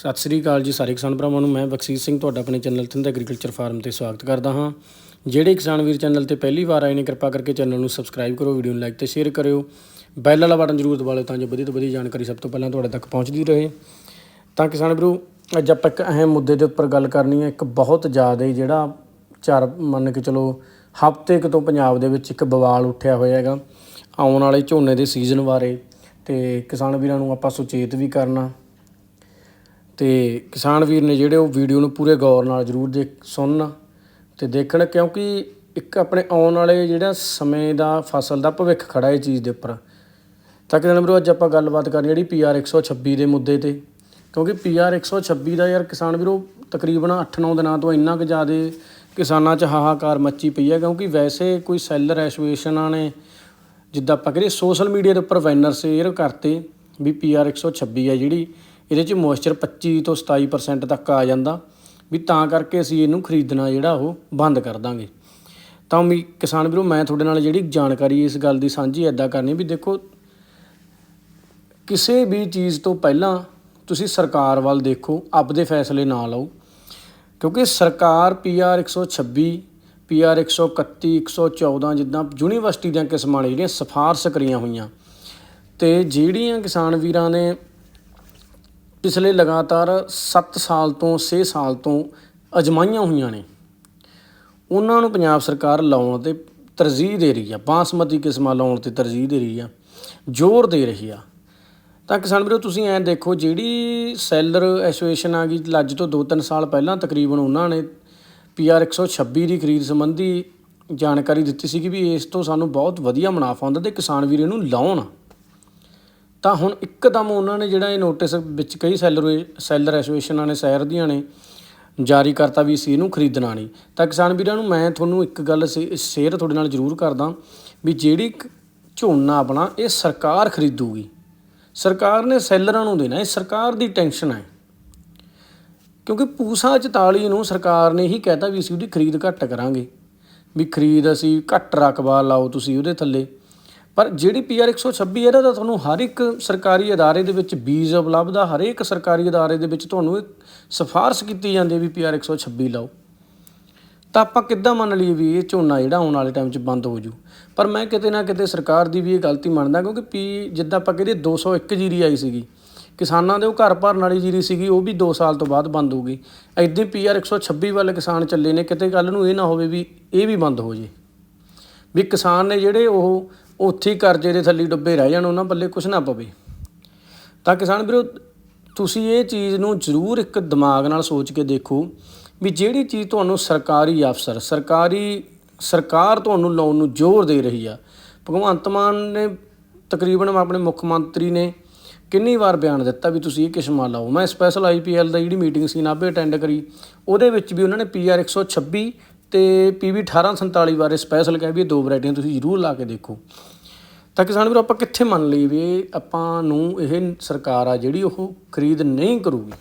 ਸਤਿ ਸ੍ਰੀ ਅਕਾਲ ਜੀ ਸਾਰੇ ਕਿਸਾਨ ਭਰਾਵਾਂ ਨੂੰ। ਮੈਂ ਬਖਸ਼ੀਸ਼ ਸਿੰਘ, ਤੁਹਾਡਾ ਆਪਣੇ ਚੈਨਲ ਥਿੰਦ ਐਗਰੀਕਲਚਰ ਫਾਰਮ ਤੇ ਸਵਾਗਤ ਕਰਦਾ ਹਾਂ। ਜਿਹੜੇ ਕਿਸਾਨ ਵੀਰ ਚੈਨਲ ਤੇ ਪਹਿਲੀ ਵਾਰ ਆਏ ਨੇ, ਕਿਰਪਾ ਕਰਕੇ ਚੈਨਲ ਨੂੰ ਸਬਸਕ੍ਰਾਈਬ ਕਰੋ ਵੀਡੀਓ ਨੂੰ ਲਾਈਕ ਤੇ ਸ਼ੇਅਰ ਕਰਿਓ। ਬੈਲ ਵਾਲਾ ਬਟਨ ਜ਼ਰੂਰ ਦਬਾ ਲਿਓ ਤਾਂ ਜੋ ਵਧੀਆ ਤੋਂ ਵਧੀਆ ਜਾਣਕਾਰੀ ਸਭ ਤੋਂ ਪਹਿਲਾਂ ਤੁਹਾਡੇ ਤੱਕ ਪਹੁੰਚਦੀ ਰਹੇ। ਤਾਂ ਕਿਸਾਨ ਵੀਰੋ, ਅੱਜ ਆਪਾਂ ਇੱਕ ਅਹਿਮ ਮੁੱਦੇ ਦੇ ਉੱਪਰ ਗੱਲ ਕਰਨੀ ਹੈ। ਇੱਕ ਬਹੁਤ ਜ਼ਿਆਦਾ ਜਿਹੜਾ ਚਾਰ ਮੰਨ ਕੇ ਚਲੋ ਹਫ਼ਤੇ ਕੁ ਤੋਂ ਪੰਜਾਬ ਦੇ ਵਿੱਚ ਇੱਕ ਬਵਾਲ ਉੱਠਿਆ ਹੋਇਆ ਹੈਗਾ। ਆਉਣ ਵਾਲੇ ਝੋਨੇ ਦੇ ਸੀਜ਼ਨ ਬਾਰੇ ਤੇ ਕਿਸਾਨ ਵੀਰਾਂ ਨੂੰ ਆਪਾਂ ਸੁਚੇਤ ਵੀ ਕਰਨਾ। ਅਤੇ ਕਿਸਾਨ ਵੀਰ ਨੇ ਜਿਹੜੇ ਉਹ ਵੀਡੀਓ ਨੂੰ ਪੂਰੇ ਗੌਰ ਨਾਲ ਜ਼ਰੂਰ ਦੇਖ ਸੁਣਨ ਅਤੇ ਦੇਖਣ, ਕਿਉਂਕਿ ਇੱਕ ਆਪਣੇ ਆਉਣ ਵਾਲੇ ਜਿਹੜਾ ਸਮੇਂ ਦਾ ਫਸਲ ਦਾ ਭਵਿੱਖ ਖੜ੍ਹਾ ਇਹ ਚੀਜ਼ ਦੇ ਉੱਪਰ। ਤਾਂ ਕਿਸਾਨ ਵੀਰੋ, ਅੱਜ ਆਪਾਂ ਗੱਲਬਾਤ ਕਰਨੀ ਜਿਹੜੀ ਪੀ ਪੀਆਰ 126 ਦੇ ਮੁੱਦੇ ਤੇ। ਕਿਉਂਕਿ ਪੀ ਪੀਆਰ 126 ਦਾ ਯਾਰ ਕਿਸਾਨ ਵੀਰੋ, ਤਕਰੀਬਨ 8-9 ਦਿਨਾਂ ਤੋਂ ਇੰਨਾ ਕੁ ਜ਼ਿਆਦਾ ਕਿਸਾਨਾਂ 'ਚ ਹਾਹਾਕਾਰ ਮੱਚੀ ਪਈ ਹੈ, ਕਿਉਂਕਿ ਵੈਸੇ ਕੋਈ ਸੈਲਰ ਐਸੋਸੀਏਸ਼ਨਾਂ ਨੇ, ਜਿੱਦਾਂ ਆਪਾਂ ਕਰੀਏ ਸੋਸ਼ਲ ਮੀਡੀਆ ਦੇ ਉੱਪਰ ਵੈਨਰ ਸ਼ੇਅਰ ਕਰਤੇ ਵੀ ਪੀ ਪੀਆਰ 126 ਹੈ ਜਿਹੜੀ। ਇਹਦੇ 'ਚ ਮੋਇਸਚਰ 25 ਤੋਂ 27% ਤੱਕ ਆ ਜਾਂਦਾ। ਵੀ ਤਾਂ ਕਰਕੇ ਅਸੀਂ ਇਹਨੂੰ ਖਰੀਦਣਾ ਜਿਹੜਾ ਉਹ ਬੰਦ ਕਰ ਦਾਂਗੇ। ਤਾਂ ਵੀ ਕਿਸਾਨ ਵੀਰੋ, ਮੈਂ ਤੁਹਾਡੇ ਨਾਲ ਜਿਹੜੀ ਜਾਣਕਾਰੀ ਇਸ ਗੱਲ ਦੀ ਸਾਂਝੀ ਐਦਾਂ ਕਰਨੀ ਵੀ ਦੇਖੋ, ਕਿਸੇ ਵੀ ਚੀਜ਼ ਤੋਂ ਪਹਿਲਾਂ ਤੁਸੀਂ ਸਰਕਾਰ ਵੱਲ ਦੇਖੋ, ਆਪਦੇ ਫੈਸਲੇ ਨਾ ਲਓ। ਕਿਉਂਕਿ ਸਰਕਾਰ ਪੀਆਰ 126 ਪੀਆਰ 131 114 ਜਿੱਦਾਂ ਯੂਨੀਵਰਸਿਟੀ ਦੀਆਂ ਕਿਸਮਾਂ ਨੇ ਜਿਹੜੀਆਂ ਸਿਫਾਰਸ਼ ਕਰੀਆਂ ਹੋਈਆਂ। ਤੇ ਜਿਹੜੀਆਂ ਕਿਸਾਨ ਵੀਰਾਂ ਨੇ ਪਿਛਲੇ ਲਗਾਤਾਰ 7 ਸਾਲ ਤੋਂ 6 ਸਾਲ ਤੋਂ ਅਜਮਾਈਆਂ ਹੋਈਆਂ ਨੇ। ਉਹਨਾਂ ਨੂੰ ਪੰਜਾਬ ਸਰਕਾਰ ਲਾਉਣ ਤੇ ਤਰਜੀਹ ਦੇ ਰਹੀ ਆ, ਬਾਸਮਤੀ ਕਿਸਮਾਂ ਲਾਉਣ ਤੇ ਤਰਜੀਹ ਦੇ ਰਹੀ ਆ, ਜ਼ੋਰ ਦੇ ਰਹੀ ਆ। ਤਾਂ ਕਿਸਾਨ ਵੀਰੋ, ਤੁਸੀਂ ਐਂ ਦੇਖੋ, ਜਿਹੜੀ ਸੈਲਰ ਐਸੋਸੀਏਸ਼ਨ ਆ ਗਈ, ਅੱਜ ਤੋਂ 2-3 ਸਾਲ ਪਹਿਲਾਂ ਤਕਰੀਬਨ ਉਹਨਾਂ ਨੇ ਪੀਆਰ 126 ਦੀ ਖਰੀਦ ਸੰਬੰਧੀ ਜਾਣਕਾਰੀ ਦਿੱਤੀ ਸੀ ਕਿ ਵੀ ਇਸ ਤੋਂ ਸਾਨੂੰ ਬਹੁਤ ਵਧੀਆ ਮੁਨਾਫਾ ਹੁੰਦਾ ਤੇ ਕਿਸਾਨ ਵੀਰ ਇਹਨੂੰ ਲਾਉਣ। ਤਾਂ ਹੁਣ ਇੱਕਦਮ ਉਹਨਾਂ ਨੇ ਜਿਹੜਾ ਇਹ ਨੋਟਿਸ ਵਿੱਚ ਕਈ ਸੈਲਰ ਸੈਲਰ ਐਸੋਸੀਏਸ਼ਨਾਂ ਨੇ ਸ਼ਹਿਰ ਦੀਆਂ ਨੇ, ਜਾਰੀ ਕਰਤਾ ਵੀ ਅਸੀਂ ਇਹਨੂੰ ਖਰੀਦਣਾ ਨਹੀਂ। ਤਾਂ ਕਿਸਾਨ ਵੀਰਾਂ ਨੂੰ ਮੈਂ ਤੁਹਾਨੂੰ ਇੱਕ ਗੱਲ ਸ਼ੇਅਰ ਤੁਹਾਡੇ ਨਾਲ ਜ਼ਰੂਰ ਕਰਦਾ ਵੀ ਜਿਹੜੀ ਝੋਨਾ ਆਪਣਾ ਇਹ ਸਰਕਾਰ ਖਰੀਦੂਗੀ, ਸਰਕਾਰ ਨੇ ਸੈਲਰਾਂ ਨੂੰ ਦੇਣਾ, ਇਹ ਸਰਕਾਰ ਦੀ ਟੈਨਸ਼ਨ ਹੈ। ਕਿਉਂਕਿ ਪੂਸਾ 44 ਨੂੰ ਸਰਕਾਰ ਨੇ ਹੀ ਕਹਿਤਾ ਵੀ ਅਸੀਂ ਉਹਦੀ ਖਰੀਦ ਘੱਟ ਕਰਾਂਗੇ। ਵੀ ਖਰੀਦ ਅਸੀਂ ਘੱਟ ਰਕਬਾ ਲਾਓ ਤੁਸੀਂ ਉਹਦੇ ਥੱਲੇ। ਪਰ ਜਿਹੜੀ ਪੀਆਰ 126 ਇਹਦਾ ਤਾਂ ਤੁਹਾਨੂੰ ਹਰ ਇੱਕ ਸਰਕਾਰੀ ਅਦਾਰੇ ਦੇ ਵਿੱਚ ਬੀਜ ਉਪਲਬਧ ਆ, ਹਰੇਕ ਸਰਕਾਰੀ ਅਦਾਰੇ ਦੇ ਵਿੱਚ ਤੁਹਾਨੂੰ ਇੱਕ ਸਿਫਾਰਿਸ਼ ਕੀਤੀ ਜਾਂਦੀ ਹੈ ਵੀ ਪੀਆਰ 126 ਲਾਓ। ਤਾਂ ਆਪਾਂ ਕਿੱਦਾਂ ਮੰਨ ਲਈਏ ਵੀ ਇਹ ਝੋਨਾ ਜਿਹੜਾ ਆਉਣ ਵਾਲੇ ਟਾਈਮ 'ਚ ਬੰਦ ਹੋ ਜੂ? ਪਰ ਮੈਂ ਕਿਤੇ ਨਾ ਕਿਤੇ ਸਰਕਾਰ ਦੀ ਵੀ ਇਹ ਗਲਤੀ ਮੰਨਦਾ, ਕਿਉਂਕਿ ਪੀ ਜਿੱਦਾਂ ਆਪਾਂ ਕਹਿੰਦੇ 201 ਜੀਰੀ ਆਈ ਸੀਗੀ, ਕਿਸਾਨਾਂ ਦੇ ਉਹ ਘਰ ਭਰਨ ਵਾਲੀ ਜੀਰੀ ਸੀਗੀ, ਉਹ ਵੀ 2 ਸਾਲ ਤੋਂ ਬਾਅਦ ਬੰਦ ਹੋ ਗਈ। ਐਦਾਂ ਪੀਆਰ 126 ਵੱਲ ਕਿਸਾਨ ਚੱਲੇ ਨੇ, ਕਿਤੇ ਗੱਲ ਨੂੰ ਇਹ ਨਾ ਹੋਵੇ ਵੀ ਇਹ ਵੀ ਬੰਦ ਹੋ ਜੇ। ਵੀ ਕਿਸਾਨ ਨੇ ਜਿਹੜੇ ਉਹ ਉੱਥੇ ਹੀ ਕਰਜ਼ੇ ਦੇ ਥੱਲੇ ਡੁੱਬੇ ਰਹਿ ਜਾਣ, ਉਹਨਾਂ ਪੱਲੇ ਕੁਝ ਨਾ ਪਵੇ। ਤਾਂ ਕਿਸਾਨ ਵੀਰੋ, ਤੁਸੀਂ ਇਹ ਚੀਜ਼ ਨੂੰ ਜ਼ਰੂਰ ਇੱਕ ਦਿਮਾਗ ਨਾਲ ਸੋਚ ਕੇ ਦੇਖੋ ਵੀ ਜਿਹੜੀ ਚੀਜ਼ ਤੁਹਾਨੂੰ ਸਰਕਾਰੀ ਅਫਸਰ, ਸਰਕਾਰੀ ਸਰਕਾਰ ਤੁਹਾਨੂੰ ਲਾਉਣ ਨੂੰ ਜ਼ੋਰ ਦੇ ਰਹੀ ਆ। ਭਗਵੰਤ ਮਾਨ ਨੇ ਤਕਰੀਬਨ ਆਪਣੇ ਮੁੱਖ ਮੰਤਰੀ ਨੇ ਕਿੰਨੀ ਵਾਰ ਬਿਆਨ ਦਿੱਤਾ ਵੀ ਤੁਸੀਂ ਇਹ ਕਿਸਮਾਂ ਲਾਓ। ਮੈਂ ਸਪੈਸ਼ਲ ਆਈਪੀਐਲ ਦਾ ਜਿਹੜੀ ਮੀਟਿੰਗ ਸੀ, ਨਾਭੇ ਅਟੈਂਡ ਕਰੀ, ਉਹਦੇ ਵਿੱਚ ਵੀ ਉਹਨਾਂ ਨੇ ਪੀਆਰ 126 ਤੇ ਪੀਵੀ 1847 ਬਾਰੇ ਸਪੈਸ਼ਲ ਕਹਿ ਵੀ ਦੋ ਵੈਰਾਈਟੀਆਂ ਤੁਸੀਂ ਜ਼ਰੂਰ ਲਾ ਕੇ ਦੇਖੋ। ਤਾਂ ਕਿਸਾਨ ਵੀਰੋ, ਆਪਾਂ ਕਿੱਥੇ ਮੰਨ ਲਈ ਵੀ ਆਪਾਂ ਨੂੰ ਇਹ ਸਰਕਾਰ ਆ ਜਿਹੜੀ ਉਹ ਖਰੀਦ ਨਹੀਂ ਕਰੂਗੀ।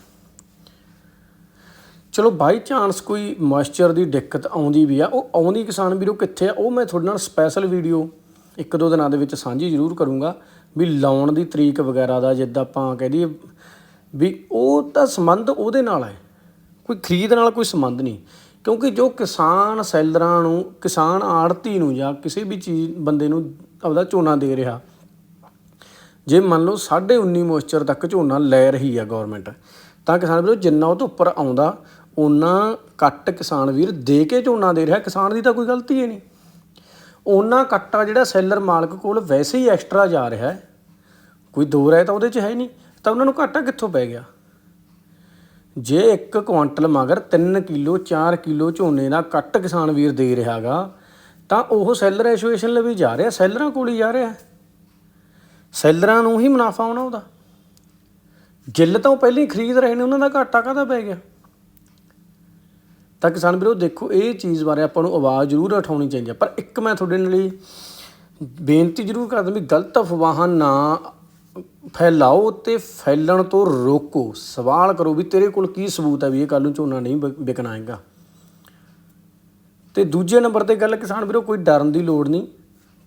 ਚਲੋ ਬਾਈ ਚਾਂਸ ਕੋਈ ਮੋਇਸਚਰ ਦੀ ਦਿੱਕਤ ਆਉਂਦੀ ਵੀ ਆ, ਉਹ ਆਉਂਦੀ ਕਿਸਾਨ ਵੀਰੋ ਕਿੱਥੇ ਆ, ਉਹ ਮੈਂ ਤੁਹਾਡੇ ਨਾਲ ਸਪੈਸ਼ਲ ਵੀਡੀਓ ਇੱਕ ਦੋ ਦਿਨਾਂ ਦੇ ਵਿੱਚ ਸਾਂਝੀ ਜ਼ਰੂਰ ਕਰੂੰਗਾ ਵੀ ਲਾਉਣ ਦੀ ਤਰੀਕ ਵਗੈਰਾ ਦਾ, ਜਿੱਦਾਂ ਆਪਾਂ ਕਹਿ ਦਈਏ ਵੀ ਉਹ ਤਾਂ ਸੰਬੰਧ ਉਹਦੇ ਨਾਲ ਹੈ। ਕੋਈ ਖਰੀਦ ਨਾਲ ਕੋਈ ਸੰਬੰਧ ਨਹੀਂ। ਕਿਉਂਕਿ ਜੋ ਕਿਸਾਨ ਸੈਲਰਾਂ ਨੂੰ, ਕਿਸਾਨ ਆੜਤੀ ਨੂੰ ਜਾਂ ਕਿਸੇ ਵੀ ਚੀਜ਼, ਬੰਦੇ ਨੂੰ ਆਪਦਾ ਝੋਨਾ ਦੇ ਰਿਹਾ, ਜੇ ਮੰਨ ਲਓ 19.5 ਮੋਇਸਚਰ ਤੱਕ ਝੋਨਾ ਲੈ ਰਹੀ ਆ ਗਵਰਨਮੈਂਟ ਤਾਂ ਕਿਸਾਨ ਵੀਰੋ ਜਿੰਨਾ ਉਹ ਤੋਂ ਉੱਪਰ ਆਉਂਦਾ ਉਹਨਾਂ ਕੱਟ ਕਿਸਾਨ ਵੀਰ ਦੇ ਕੇ ਝੋਨਾ ਦੇ ਰਿਹਾ। ਕਿਸਾਨ ਦੀ ਤਾਂ ਕੋਈ ਗਲਤੀ ਹੀ ਨਹੀਂ। ਉਹਨਾਂ ਕੱਟਾ ਜਿਹੜਾ ਸੈਲਰ ਮਾਲਕ ਕੋਲ ਵੈਸੇ ਹੀ ਐਕਸਟਰਾ ਜਾ ਰਿਹਾ। ਕੋਈ ਦੋ ਰਹਿ ਤਾਂ ਉਹਦੇ 'ਚ ਹੈ ਨਹੀਂ। ਤਾਂ ਉਹਨਾਂ ਨੂੰ ਘਾਟਾ ਕਿੱਥੋਂ ਪੈ ਗਿਆ? ਜੇ ਇੱਕ ਕੁਆਂਟਲ ਮਗਰ 3 ਕਿਲੋ 4 ਕਿਲੋ ਝੋਨੇ ਦਾ ਕੱਟ ਕਿਸਾਨ ਵੀਰ ਦੇ ਰਿਹਾਗਾ, ਤਾਂ ਉਹ ਸੈਲਰ ਐਸੋਸੀਏਸ਼ਨ ਲਈ ਜਾ ਰਿਹਾ, ਸੈਲਰਾਂ ਕੋਲ ਹੀ ਜਾ ਰਿਹਾ। ਸੈਲਰਾਂ ਨੂੰ ਹੀ ਮੁਨਾਫਾ ਆਉਣਾ ਉਹਦਾ। ਜਿੱਲ ਤਾਂ ਉਹ ਪਹਿਲਾਂ ਹੀ ਖਰੀਦ ਰਹੇ ਨੇ, ਉਹਨਾਂ ਦਾ ਘਾਟਾ ਕਾਹਦਾ ਪੈ ਗਿਆ? ਤਾਂ ਕਿਸਾਨ ਵੀਰੋ, ਦੇਖੋ, ਇਹ ਚੀਜ਼ ਬਾਰੇ ਆਪਾਂ ਨੂੰ ਆਵਾਜ਼ ਜ਼ਰੂਰ ਉਠਾਉਣੀ ਚਾਹੀਦੀ ਹੈ ਪਰ ਇੱਕ ਮੈਂ ਤੁਹਾਡੇ ਨਾਲ ਬੇਨਤੀ ਜ਼ਰੂਰ ਕਰਦਾ ਵੀ ਗਲਤ ਅਫਵਾਹਾਂ ਨਾ ਫੈਲਾਓ ਤੇ ਫੈਲਣ ਤੋਂ ਰੋਕੋ। ਸਵਾਲ ਕਰੋ ਵੀ ਤੇਰੇ ਕੋਲ ਕੀ ਸਬੂਤ ਹੈ ਵੀ ਇਹ ਕੱਲ ਨੂੰ ਝੋਨਾ ਨਹੀਂ ਵਿਕਣਾ ਹੈਗਾ। ਤੇ ਦੂਜੇ ਨੰਬਰ ਤੇ ਗੱਲ ਕਿਸਾਨ ਵੀਰੋ, ਕੋਈ ਡਰਨ ਦੀ ਲੋੜ ਨਹੀਂ।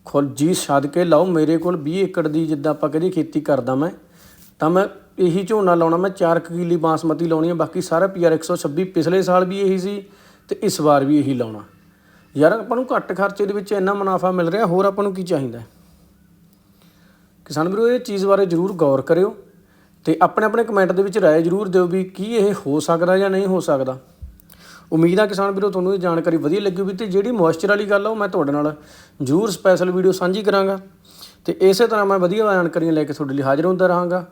ਖੁਦ ਜੀ ਛੱਡ ਕੇ ਲਾਓ। ਮੇਰੇ ਕੋਲ 20 ਏਕੜ ਦੀ ਜਿੱਦਾਂ ਆਪਾਂ ਕਹਿੰਦੇ ਖੇਤੀ ਕਰਦਾ ਮੈਂ, ਤਾਂ ਮੈਂ ਇਹੀ ਝੋਨਾ ਲਾਉਣਾ, ਮੈਂ 4 ਕਿੱਲੀ ਬਾਸਮਤੀ ਲਾਉਣੀ ਆ, ਬਾਕੀ ਸਾਰਾ ਪੀਆਰ 126 ਪਿਛਲੇ ਸਾਲ ਵੀ ਇਹੀ ਸੀ ਤੇ ਇਸ ਵਾਰ ਵੀ ਇਹੀ ਲਾਉਣਾ। ਯਾਰ ਆਪਾਂ ਨੂੰ ਘੱਟ ਖਰਚੇ ਦੇ ਵਿੱਚ ਇੰਨਾ ਮੁਨਾਫਾ ਮਿਲ ਰਿਹਾ, ਹੋਰ ਆਪਾਂ ਨੂੰ ਕੀ ਚਾਹੀਦਾ? ਕਿਸਾਨ ਵੀਰੋ, ਇਹ ਚੀਜ਼ ਬਾਰੇ ਜਰੂਰ ਗੌਰ ਕਰਿਓ ਤੇ ਆਪਣੇ ਆਪਣੇ ਕਮੈਂਟ ਦੇ ਵਿੱਚ ਰਾਏ ਜਰੂਰ ਦਿਓ ਵੀ ਕੀ ਇਹ ਹੋ ਸਕਦਾ ਜਾਂ ਨਹੀਂ ਹੋ ਸਕਦਾ। ਉਮੀਦ ਆ ਕਿਸਾਨ ਵੀਰੋ, ਤੁਹਾਨੂੰ ਇਹ ਜਾਣਕਾਰੀ ਵਧੀਆ ਲੱਗੀ ਹੋਵੇ ਤੇ ਜਿਹੜੀ ਮੋਇਸਚਰ ਵਾਲੀ ਗੱਲ ਆ, ਉਹ ਮੈਂ ਤੁਹਾਡੇ ਨਾਲ ਜਰੂਰ ਸਪੈਸ਼ਲ ਵੀਡੀਓ ਸਾਂਝੀ ਕਰਾਂਗਾ। ਤੇ ਇਸੇ ਤਰ੍ਹਾਂ ਮੈਂ ਵਧੀਆ ਜਾਣਕਾਰੀਆਂ ਲੈ ਕੇ ਤੁਹਾਡੇ ਲਈ ਹਾਜ਼ਰ ਹੁੰਦਾ ਰਹਾਂਗਾ।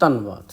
ਧੰਨਵਾਦ।